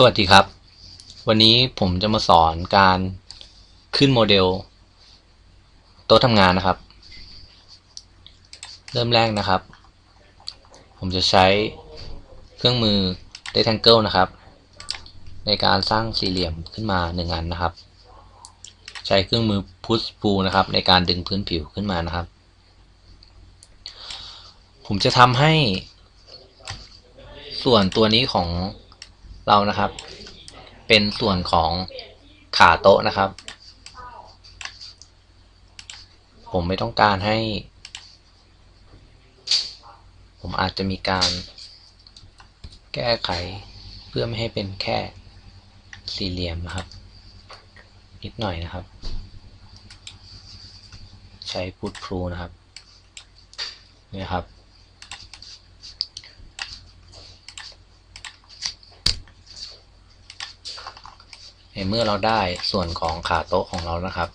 สวัสดีครับ วันนี้ผมจะมาสอนการขึ้นโมเดล โต๊ะทำงานนะครับ เริ่มแรกนะครับ ผมจะใช้เครื่องมือ Rectangle นะครับ ในการสร้างสี่เหลี่ยมขึ้นมาหนึ่งอันนะครับ ใช้เครื่องมือ Push Pull นะครับ ในการดึงพื้นผิวขึ้นมานะครับ ผมจะทำให้ส่วนตัวนี้ของ เรานะครับ เป็นส่วนของขาโต๊ะนะครับ ผมไม่ต้องการให้ ผมอาจจะมีการแก้ไขเพื่อไม่ให้เป็นแค่สี่เหลี่ยมนะครับ นิดหน่อยนะครับ ใช้พุทพลูนะครับนี่ครับ ในเมื่อเราได้ส่วนของขาโต๊ะของเรานะครับ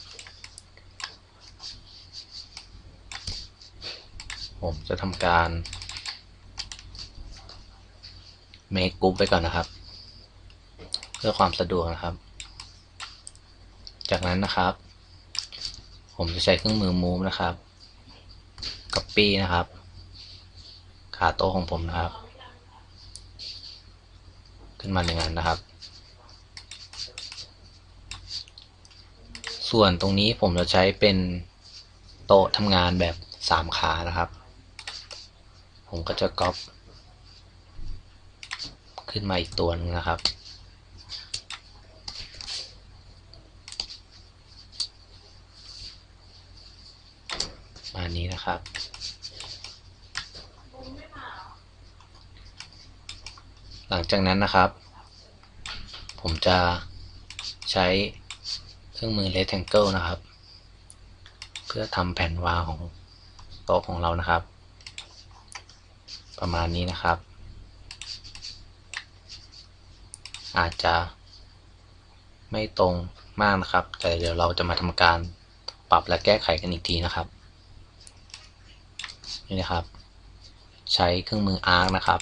ผมจะทำการ make group ไปก่อนนะครับ เพื่อความสะดวกนะครับ จากนั้นนะครับ ผมจะใช้เครื่องมือ move นะครับ copy นะครับ ขาโต๊ะของผมนะครับ ขึ้นมาหนึ่งอันนะครับ ส่วนตรงนี้ผมจะใช้เป็นโต๊ะทำงานแบบสามขานะครับ ผมก็จะก๊อปขึ้นมาอีกตัวนึงนะครับ มานี้นะครับ หลังจากนั้นนะครับ ผมจะใช้ รื่องมือ rectangle นะครับ เพื่อทำแผ่นวาของโต๊ะของเรานะครับ ประมาณนี้นะครับ อาจจะไม่ตรงมากนะครับ แต่เดี๋ยวเราจะมาทำการปรับและแก้ไขกันอีกทีนะครับ นี่นะครับ ใช้เครื่องมือ arc นะครับ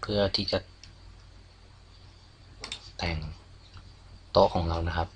เพื่อที่จะแต่ง โต๊ะของเรานะครับ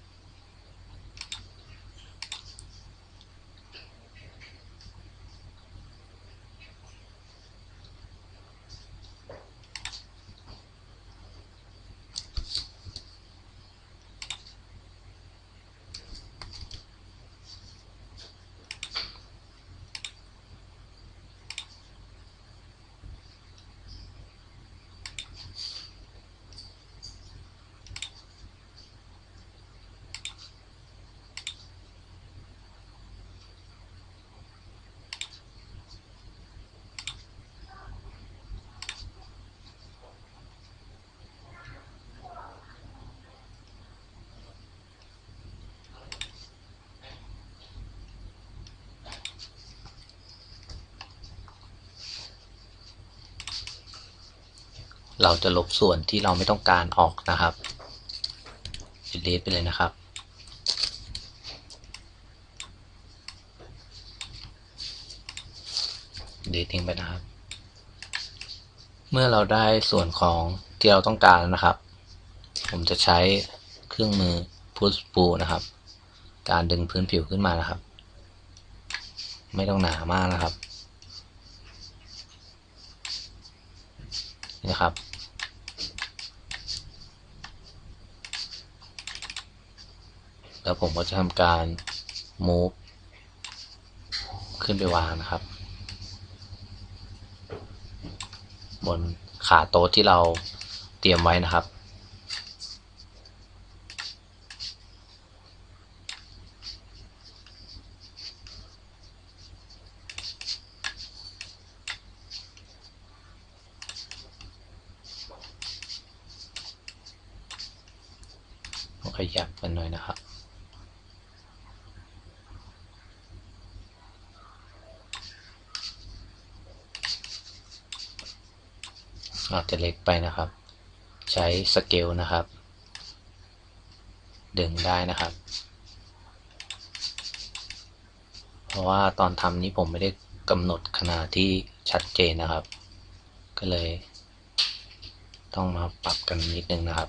เราจะลบส่วนที่เราไม่ต้องการออกนะครับ delete ไปเลยนะครับ delete ทิ้งไปนะครับ เมื่อเราได้ส่วนของที่เราต้องการแล้วนะครับ ผมจะใช้เครื่องมือ push pull นะครับ การดึงพื้นผิวขึ้นมานะครับ ไม่ต้องหนามากนะครับนะครับ แล้วผมก็จะทำการ move ขึ้นไปวางนะครับ บนขาโต๊ะที่เราเตรียมไว้นะครับ ขยับกันหน่อยนะครับ อาจจะเล็กไปนะครับ ใช้สเกลนะครับ ดึงได้นะครับ เพราะว่าตอนทำนี้ผมไม่ได้กำหนดขนาดที่ชัดเจนนะครับ ก็เลย ต้องมาปรับกันนิดนึงนะครับ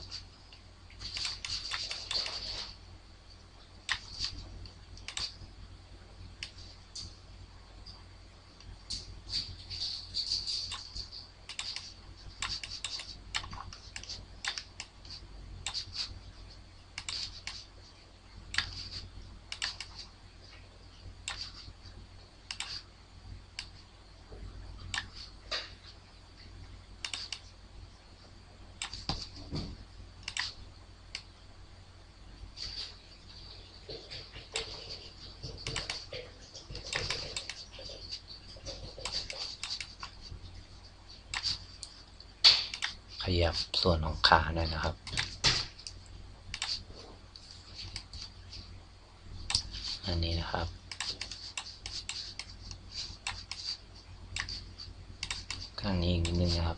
ขยับส่วนของขาหน่อยนะครับ อันนี้นะครับ ข้างนี้อีกนิดนึงนะครับ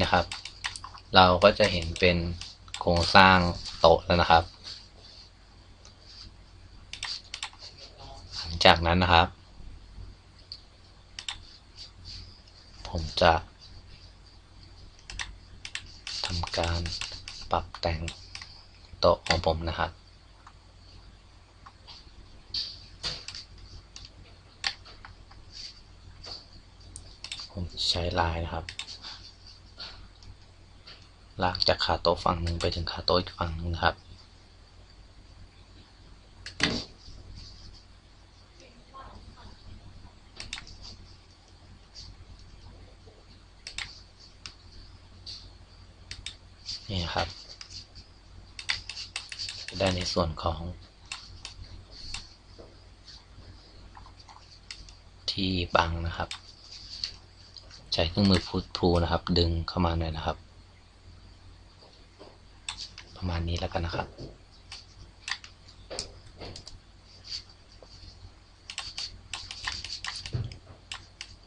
นะครับ เราก็จะเห็นเป็นโครงสร้างโต๊ะแล้วนะครับ หลังจาก นั้นนะครับ ผมจะทำการปรับแต่งโต๊ะของผมนะครับผมใช้ลายนะครับ ลากจากขาโต๊ะฝั่งหนึ่งไปถึงขาโต๊ะอีกฝั่งหนึ่งนะครับ นี่นะครับได้ในส่วน ของที่บังนะครับ ใช้เครื่องมือพูดพูนะครับ ดึงเข้ามาหน่อยนะครับ ประมาณนี้แล้วกันนะครับ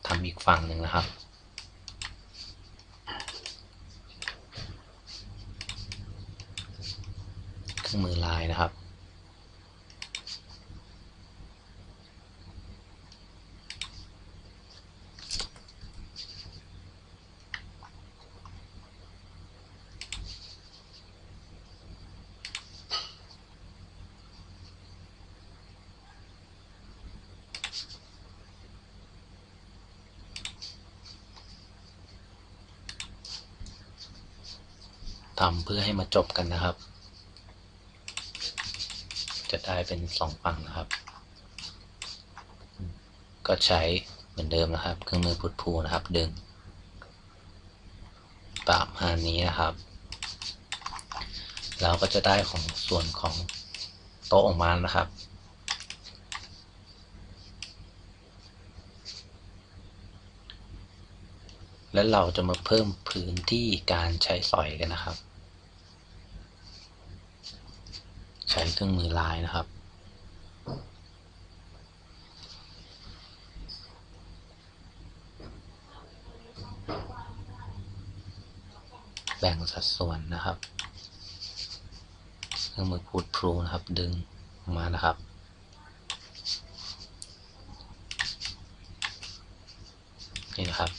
ทำอีกฝั่งหนึ่งนะครับเครื่องมือลายนะครับ ทำเพื่อให้มาจบกันนะครับ จะได้เป็นสองฝั่งนะครับ ก็ใช้เหมือนเดิมนะครับ เครื่องมือพุดพูนะครับ ดึงปรับมานี้นะครับ เราก็จะได้ของส่วนของโต๊ะออกมานะครับและเราจะมาเพิ่มพื้นที่การใช้สอยกันนะครับ ใช้เครื่องมือลายนะครับ แบ่งสัดส่วนนะครับ เครื่องมือพูดพรูนะครับ ดึงมานะครับนี่นะครับ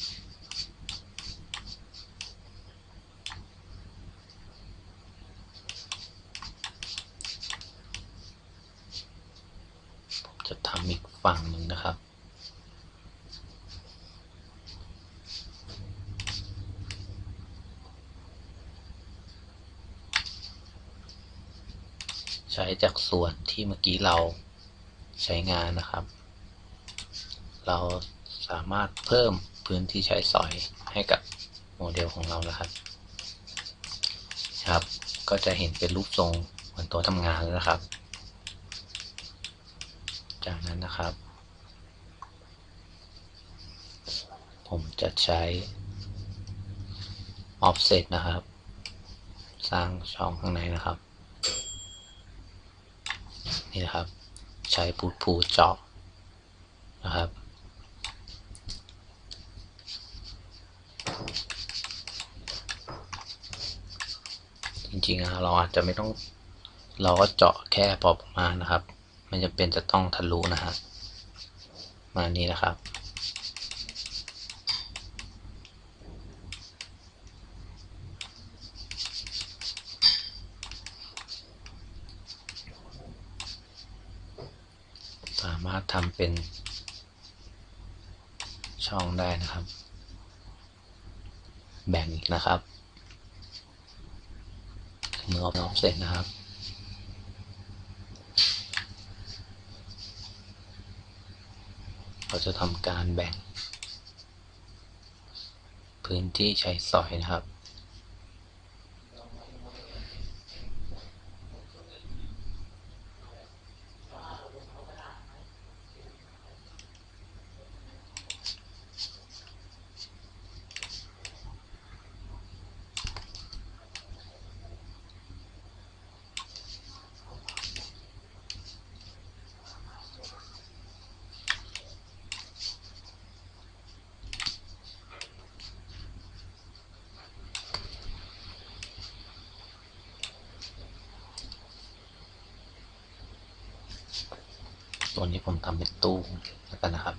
ผมจะทำอีกฝั่งหนึ่งนะครับ ใช้ จากส่วนที่เมื่อกี้เราใช้งานนะครับ เราสามารถเพิ่มพื้นที่ใช้สอยให้กับโมเดลของเรานะครับครับ ก็จะเห็นเป็นรูปทรงเหมือนต๊ะทำงานแล้วนะครับ จากนั้นนะครับ ผมจะใช้ offset นะครับ สร้างช่องข้างในนะครับ นี่นะครับ ใช้พูดพูเจาะนะครับ จริงๆเราอาจจะไม่ต้องเราก็เจาะแค่พอประมาณนะครับ มันจะเป็นจะต้องทะลุนะฮะมานี้นะครับ สามารถทำเป็นช่องได้นะครับ แบ่งอีกนะครับเมื่อออฟเสร็จนะครับ เราจะทำการแบ่ง พื้นที่ใช้สอยนะครับ ตัวนี้ผมทำเป็นตู้แล้วกันนะครับ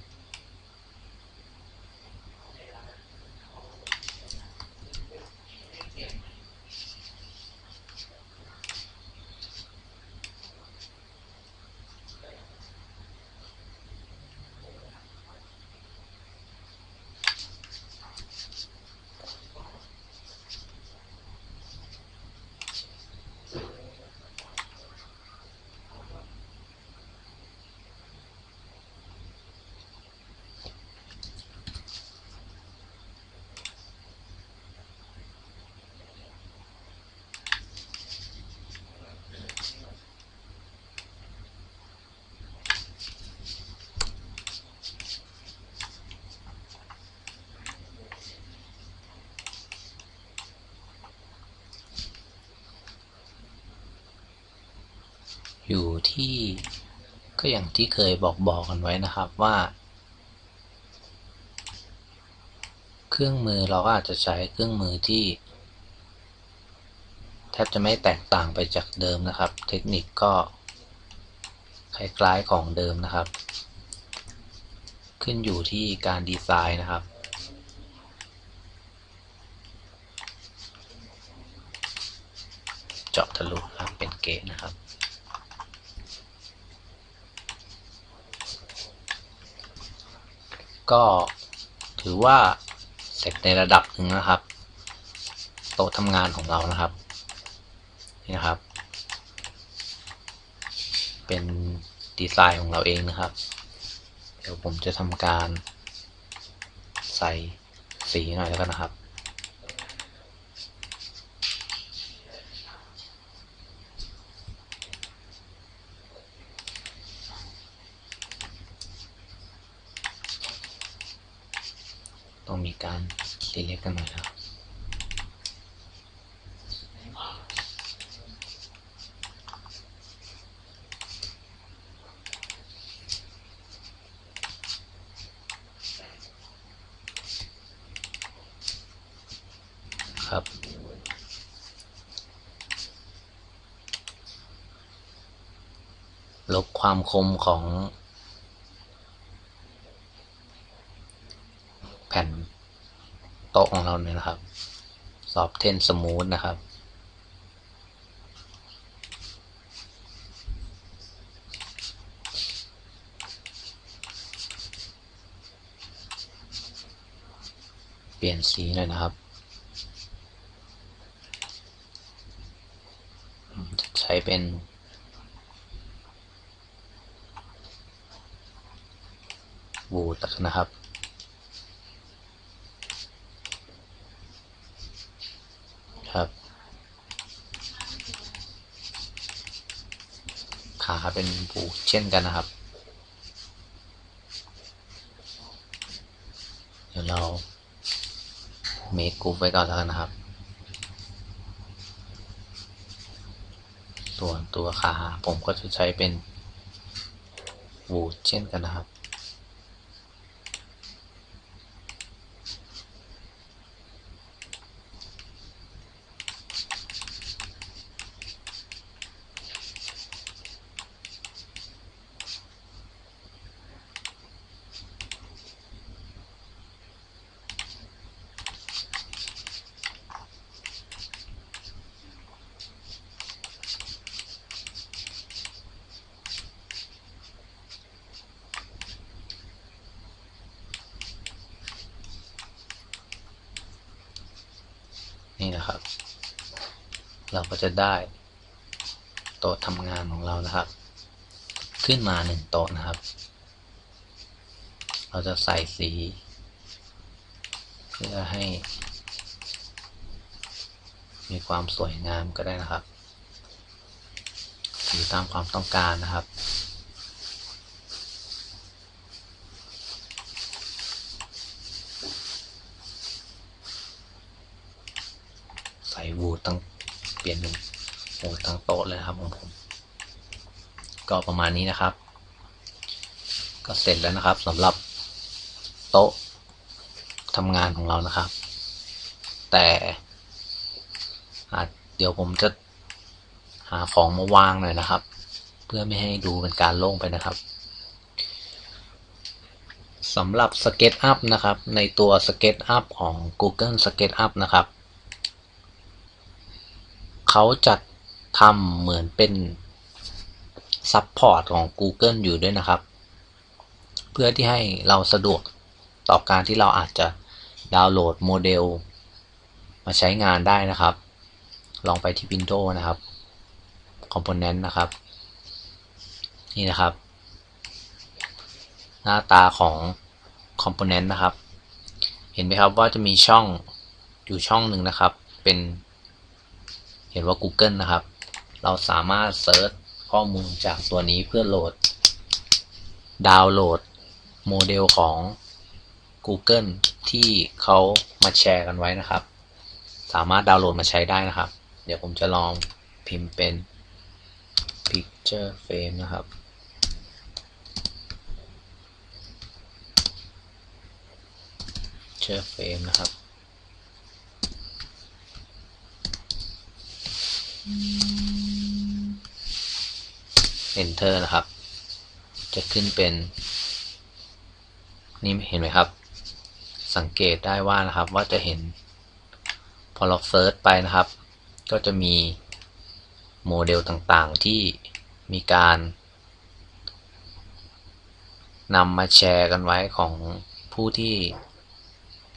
อยู่ที่ก็อย่างที่เคยบอกบอกกันไว้นะครับว่า เครื่องมือเราก็อาจจะใช้เครื่องมือที่ แทบจะไม่แตกต่างไปจากเดิมนะครับ เทคนิคก็คล้ายๆของเดิมนะครับ ขึ้นอยู่ที่การดีไซน์นะครับเจาะทะลุครับเป็นเกตนะครับ ก็ถือว่าเสร็จในระดับหนึ่งนะครับ โต๊ะทำงานของเรานะครับ นี่นะครับ เป็นดีไซน์ของเราเองนะครับ เดี๋ยวผมจะทำการใส่สีหน่อยแล้วกันนะครับ ต้องมี การรีเล็กกันหน่อยครับครับลบความคมของ แผ่นโต๊ะของเราเนี่ยนะครับซอฟเทนสมูทนะครับ เปลี่ยนสีหน่อยนะครับ ใช้เป็นวูดนะครับ ขาเป็นบูดเช่นกันนะครับ เดี๋ยวเราเมคกรุ๊ปไว้ก่อนแล้วกันนะครับ ส่วนตัวขาผมก็จะใช้เป็นวูดเช่นกันนะครับ นี่นะครับ เราก็จะได้โต๊ะทำงานของเรานะครับ ขึ้นมาหนึ่งโต๊ะนะครับ เราจะใส่สี เพื่อให้ มีความสวยงามก็ได้นะครับ สีตามความต้องการนะครับ ใส่วูดตั้งเปลี่ยนเป็นวูดทั้งโต๊ะเลยนะครับของผม ก็ประมาณนี้นะครับ ก็เสร็จแล้วนะครับสำหรับโต๊ะทำงานของเรานะครับ แต่เดี๋ยวผมจะหาของมาวางหน่อยนะครับ เพื่อไม่ให้ดูเป็นการโล่งไปนะครับสำหรับ SketchUp นะครับ ในตัว SketchUp ของ Google SketchUp นะครับ เขาจะทำเหมือนเป็น ซัพพอร์ตของ Google อยู่ด้วยนะครับ เพื่อที่ให้เราสะดวกต่อการที่เราอาจจะดาวน์โหลดโมเดล มาใช้งานได้นะครับ ลองไปที่ Windows นะครับ Component นะครับ นี่นะครับ หน้าตาของ Component นะครับ เห็นไหมครับว่าจะมีช่องอยู่ช่องหนึ่งนะครับ เป็นเห็นว่า Google นะครับ เราสามารถเซิร์ช ข้อมูลจากตัวนี้เพื่อโหลด ดาวน์โหลดโมเดลของ Google ที่เขามาแชร์กันไว้นะครับ สามารถดาวน์โหลดมาใช้ได้นะครับ เดี๋ยวผมจะลองพิมพ์เป็น picture frame นะครับ picture frame นะครับ enter นะครับ จะขึ้นเป็นนี่เห็นไหมครับ สังเกตได้ว่านะครับว่าจะเห็น พอเราเซิร์ชไปนะครับ ก็จะมีโมเดลต่างๆที่มีการนำมาแชร์กันไว้ของผู้ที่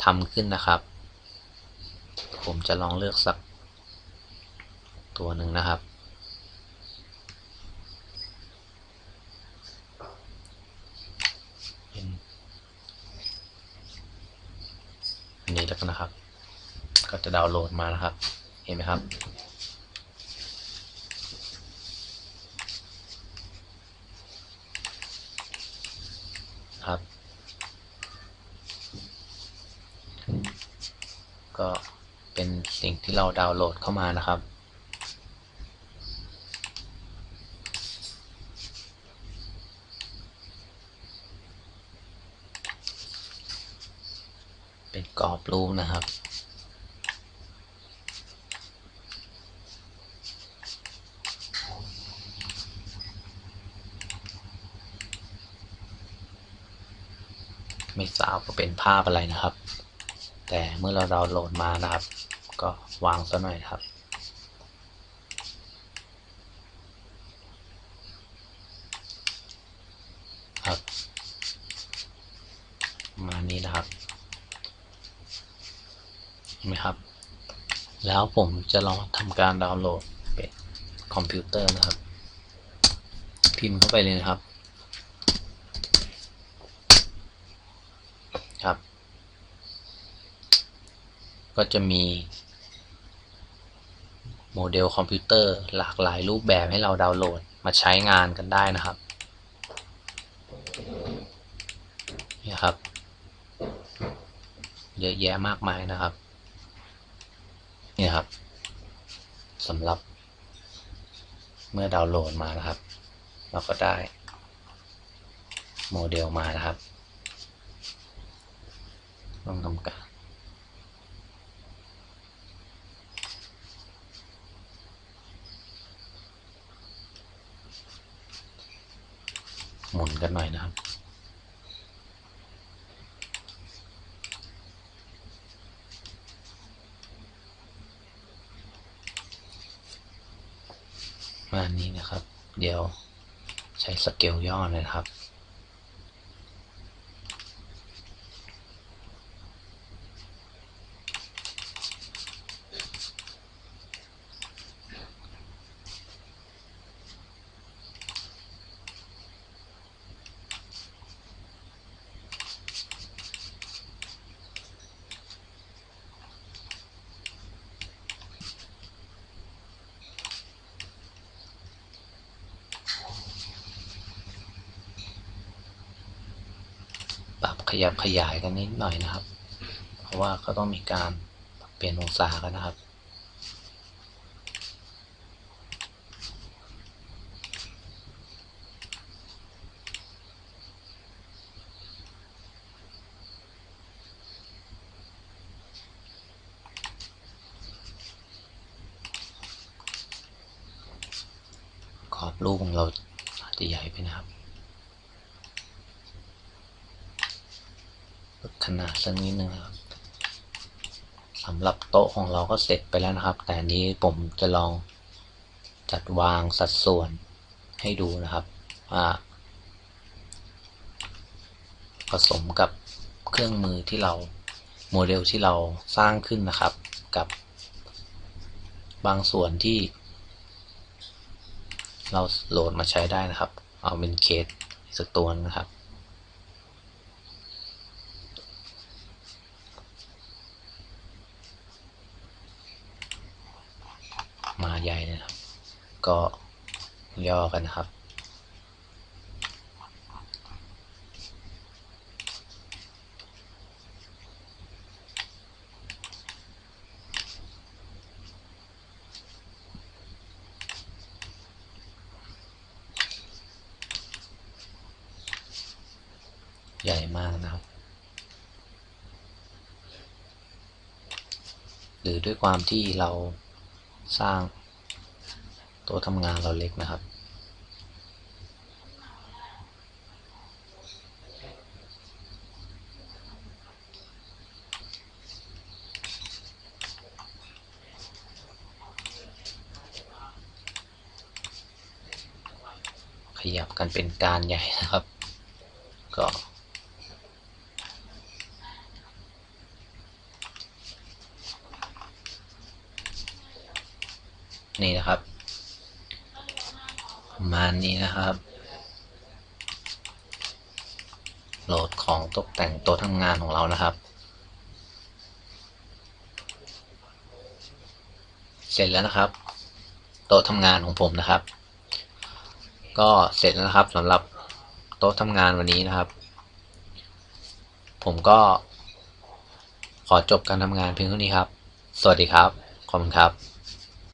ทำขึ้นนะครับ ผมจะลองเลือกสักตัวหนึ่งนะครับ อั นี้แล้วกันนะครับ ก็จะดาวน์โหลดมานะครับ เห็นไหมครับ ครับ ก็เป็นสิ่งที่เราดาวน์โหลดเข้ามานะครับ เป็นก รูปนะครับ ไม่ทราบว่าเป็นภาพอะไรนะครับ แต่เมื่อเราดาวน์โหลดมานะครับ ก็วางซะหน่อยครับครับ มานี้นะครับ นไหมครับ แล้วผมจะลองทำการดาวน์โหลดเป็นคอมพิวเตอร์นะครับ พิมพ์เข้าไปเลยนะครับ ครับ ก็จะมีโมเดลคอมพิวเตอร์หลากหลายรูปแบบให้เราดาวน์โหลดมาใช้งานกันได้นะครับ นี่ครับ เยอะแยะมากมายนะครับ ครับสำหรับ เมื่อดาวน์โหลดมานะครับ เราก็ได้ โมเดลมานะครับต้องทำการหมุนกันหน่อยนะครับ มานี้นะครับ เดียว ใช้สเกลย่อเลยนะครับ น ยับขยายกันนิดหน่อยนะครับ เพราะว่าก็ต้องมีการเปลี่ยนองศากันนะครับ ขอบรูปของเราอาจจะใหญ่ไปนะครับลด ขนาดสักนิดนึงครับสำหรับโต๊ะของเราก็เสร็จไปแล้วนะครับ แต่นนี้ผมจะลองจัดวางสัดส่วนให้ดูนะครับว่าผสมกับเครื่องมือที่เราโมเดลที่เราสร้างขึ้นนะครับ กับบางส่วนที่ เราโหลดมาใช้ได้นะครับ เอาเป็นเคสสักตัวนะครับ มาใหญ่นะครับ ก็ย่อกันนะครับ ใหญ่มากนะครับ หรือด้วยความที่เราสร้าง ต๊ะทำงานเราเล็กนะครับ ขยับกันเป็นการใหญ่นะครับ ก็นี่นะครับ ประมาณนี้นะครับ โหลดของตกแต่งโต๊ะทำงานของเรานะครับ เสร็จแล้วนะครับ โต๊ะทำงานของผมนะครับ ก็เสร็จแล้วนะครับสำหรับโต๊ะทำงานวันนี้นะครับ ผมก็ขอจบการทำงานเพียงเท่านี้ครับ สวัสดีครับ ขอบคุณครับ